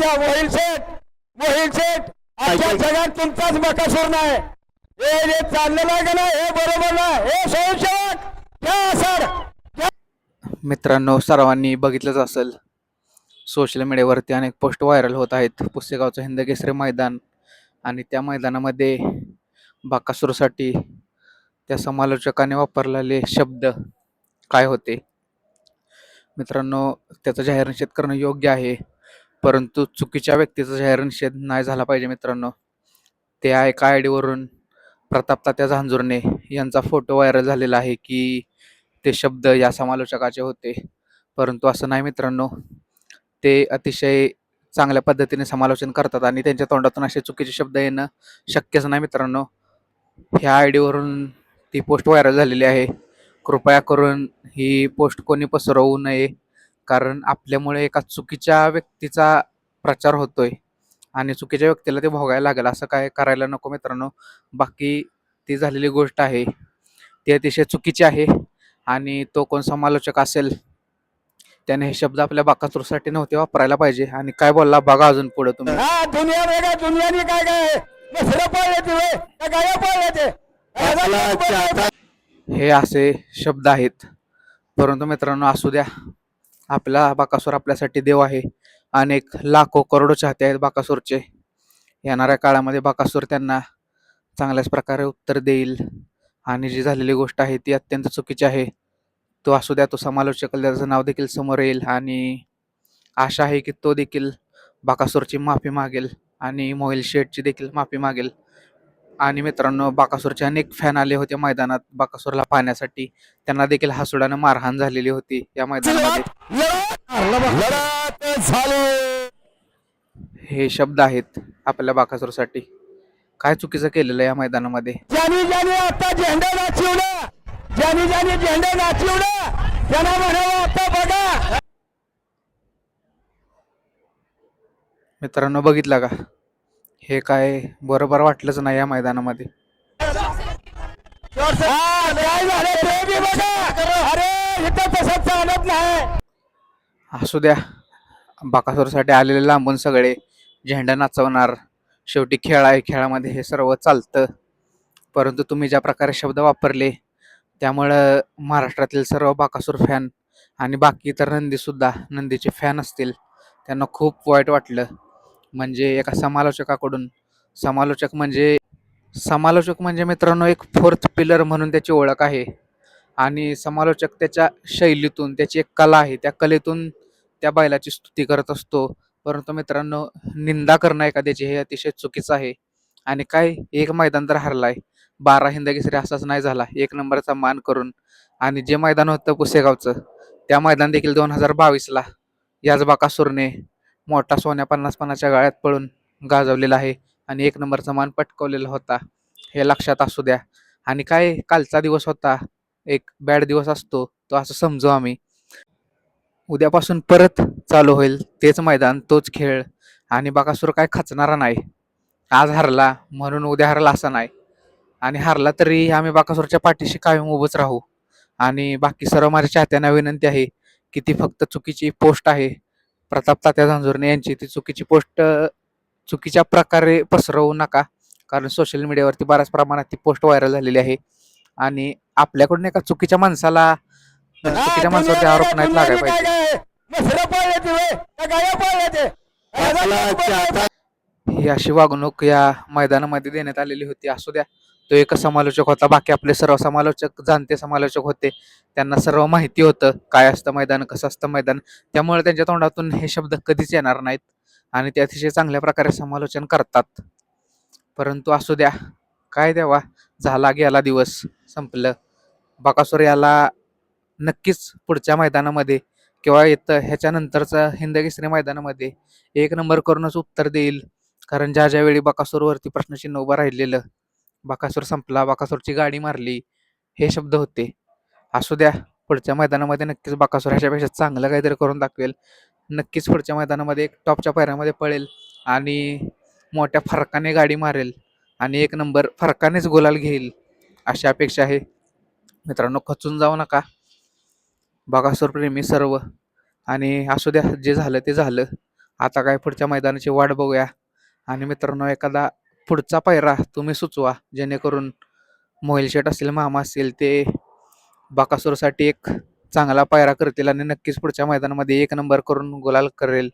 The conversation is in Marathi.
द्या मोहिल शेठ. मोहिल शेठ आजच्या जगात तुमचाच बकासूर नाही. हे जे चाललेलं आहे का नाही हे बरोबर नाही. हे स्वयंसेवक घ्या सर मित्रांनो सर्वांनी बघितलंच असेल सोशल मीडियावरती अनेक पोस्ट व्हायरल होत आहेत. पुसेगावचं हिंदकेसरी मैदान आणि त्या मैदानामध्ये बाकासूरसाठी त्या समालोचकाने वापरलेले शब्द काय होते? मित्रांनो त्याचा जाहीर निषेध करणं योग्य आहे. परंतु चुकीच्या व्यक्तीचा जाहीर निषेध नाही झाला पाहिजे मित्रांनो. त्या एका आय डीवरून प्रताप तात्या झांजुर्णे यांचा फोटो व्हायरल झालेला आहे की ते शब्द या समालोचकाचे होते. परंतु असं नाही मित्रांनो. ते अतिशय चांगल्या पद्धतीने समालोचन करतात आणि त्यांच्या तोंडातून असे चुकीचे शब्द येणं शक्यच नाही मित्रांनो. ह्या आय डीवरून ती पोस्ट व्हायरल झालेली आहे. कृपया करून ही पोस्ट कोणी पसरवू नये. कारण आपल्यामुळे एका चुकीच्या व्यक्तीचा प्रचार होतोय. आणि चुकीच्या व्यक्तीला ते भोगायला लागेल असं काय करायला नको मित्रांनो. बाकी ती झालेली गोष्ट आहे. ती अतिशय चुकीची आहे. आणि तो कोण समालोचक असेल त्याने हे शब्द आपल्या बाकासूरसाठी नव्हते वापरायला पाहिजे. आणि काय बोलला बघा अजून पुढे तुम्ही. हा दुनिया वेगळ्या दुनियाने काय काय मसरं पळले ते? होय का गाया पळले ते हे असे शब्द आहेत. परंतु मित्रांनो असू द्या. आपला बाकासूर आपल्यासाठी देव आहे. अनेक लाखो करोडो चाहते आहेत बाकासूरचे. येणाऱ्या काळामध्ये बाकासूर त्यांना चांगल्याच प्रकारे उत्तर देईल. आणि जी झालेली गोष्ट आहे ती अत्यंत चुकीची आहे. तो असू द्या तो समालोचक त्याचं नाव देखील समोर येईल. आणि आशा आहे की तो देखील बाकासूरची माफी मागेल. आणि मोहिल शेठची देखील माफी मागेल. आणि मित्रांनो बाकासूरचे अनेक फॅन आले होते मैदानात बाकासूरला पाहण्यासाठी. त्यांना देखील हासुडाने मारहाण झालेली होती या मैदानामध्ये. हे शब्द आहेत आपल्या बाकासूरसाठी. काय चुकीचं केलेलं आहे या मैदानामध्ये? ज्याने आता झेंडा नाचवला ज्यांनी ज्यांनी झेंडा नाचवला त्यांना म्हणावं आता बघा मित्रांनो बघितलं का? हे काय बरोबर वाटलंच नाही या मैदानामध्ये. असू द्या. बाकासूरसाठी आलेले लांबून सगळे झेंडा नाचवणार शेवटी खेळ आहे खेळामध्ये हे सर्व चालतं. परंतु तुम्ही ज्या प्रकारे शब्द वापरले त्यामुळं महाराष्ट्रातील सर्व बाकासूर फॅन आणि बाकी इतर नंदीसुद्धा नंदीचे फॅन असतील त्यांना खूप वाईट वाटलं. म्हणजे एका समालोचकाकडून. समालोचक म्हणजे समालोचक म्हणजे मित्रांनो एक फोर्थ पिलर म्हणून त्याची ओळख आहे. आणि समालोचक त्याच्या शैलीतून त्याची एक कला आहे. त्या कलेतून त्या बैलाची स्तुती करत असतो. परंतु मित्रांनो निंदा करणं एखाद्याची हे अतिशय चुकीचं आहे. आणि काय एक मैदान तर हरलाय. बारा हिंदकेसरी असाच नाही झाला. एक नंबरचा मान करून. आणि जे मैदान होतं पुसेगावचं त्या मैदान देखील दोन हजार बावीसला. याच बाकासूरने मोठा सोन्या पन्नास पन्नासच्या गाळ्यात पळून गाजवलेला आहे. आणि एक नंबरचा मान पटकवलेला होता. हे लक्षात असू द्या. आणि काय कालचा दिवस होता? एक बॅड दिवस असतो. तो असं समजू आम्ही. उद्यापासून परत चालू होईल. तेच मैदान तोच खेळ. आणि बाकासूर काय खचणारा नाही. आज हरला म्हणून उद्या हरला असा नाही. आणि हरला तरी आम्ही बाकासूरच्या पाठीशी कायम उभंच राहू. आणि बाकी सर्व माझ्या चाहत्यांना विनंती आहे की ती फक्त चुकीची पोस्ट आहे. प्रताप तात्या झांजुर्णे यांची ती चुकीची पोस्ट चुकीच्या प्रकारे पसरवू नका. कारण सोशल मीडियावरती बऱ्याच प्रमाणात ती पोस्ट व्हायरल झालेली आहे. आणि आपल्याकडून एका चुकीच्या माणसाला चुकीच्या माणसावरती आरोप नाहीत लागायला पाहिजे. ही अशी वागणूक या मैदानामध्ये देण्यात आलेली होती. असू द्या. तो एक समालोचक होता. बाकी आपले सर्व समालोचक जाणते समालोचक होते. त्यांना सर्व माहिती होतं. काय असतं मैदान कसं असतं मैदान. त्यामुळे त्यांच्या तोंडातून हे शब्द कधीच येणार नाहीत. आणि ते अतिशय चांगल्या प्रकारे समालोचन करतात. परंतु असू द्या. काय द्यावा? झाला गेला दिवस. संपलं. बाकासूर याला नक्कीच पुढच्या मैदानामध्ये किंवा येतं ह्याच्यानंतरचा हिंदकेसरी मैदानामध्ये एक नंबर करूनच उत्तर देईल. कारण ज्या ज्यावेळी बकासूरवरती प्रश्नचिन्ह उभं राहिलेलं बकासूर संपला बकासूरची गाडी मारली हे शब्द होते. असू द्या पुढच्या मैदानामध्ये नक्कीच बकासूर ह्याच्यापेक्षा चांगलं काहीतरी करून दाखवेल. नक्कीच पुढच्या मैदानामध्ये एक टॉपच्या पायऱ्यामध्ये पळेल आणि मोठ्या फरकाने गाडी मारेल आणि एक नंबर फरकानेच गोलाल घेईल अशी अपेक्षा आहे. मित्रांनो खचून जाऊ नका. बकासूर प्रेमी सर्व. आणि असू द्या जे झालं ते झालं. आता काय पुढच्या मैदानाची वाट बघूया. आणि मित्रांनो एखादा पुढचा पायरा तुम्ही सुचवा जेणेकरून मोहिल शेट असेल मामा असेल ते बाकासूरसाठी एक चांगला पायरा करतील आणि नक्कीच पुढच्या मैदानामध्ये एक नंबर करून गुलाल करेल.